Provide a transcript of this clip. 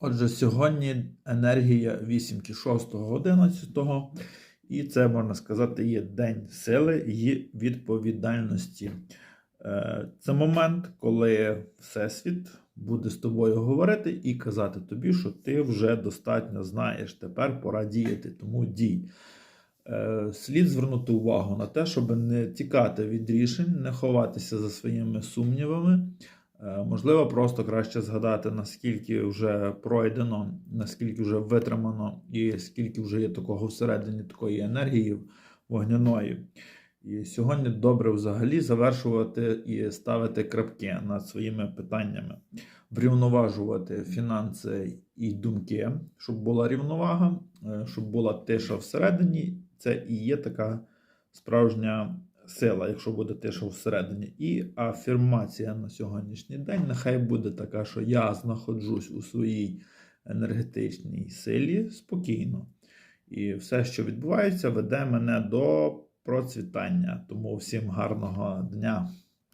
Отже, сьогодні енергія вісімки 6.11, і це можна сказати є день сили і відповідальності. Е, Це момент, коли Всесвіт буде з тобою говорити і казати тобі, що ти вже достатньо знаєш, тепер пора діяти, тому дій. Е, Слід звернути увагу на те, щоб не тікати від рішень, не ховатися за своїми сумнівами. Е, Можливо, просто краще згадати, наскільки вже пройдено, наскільки вже витримано, і скільки вже є такого всередині такої енергії вогняної. І сьогодні добре взагалі завершувати і ставити крапки над своїми питаннями, врівноважувати фінанси і думки, щоб була рівновага, е, щоб була тиша всередині. Це і є така справжня сила, якщо буде те, що всередині. І афірмація на сьогоднішній день нехай буде така, що я знаходжусь у своїй енергетичній силі спокійно. І все, що відбувається, веде мене до процвітання. Тому всім гарного дня.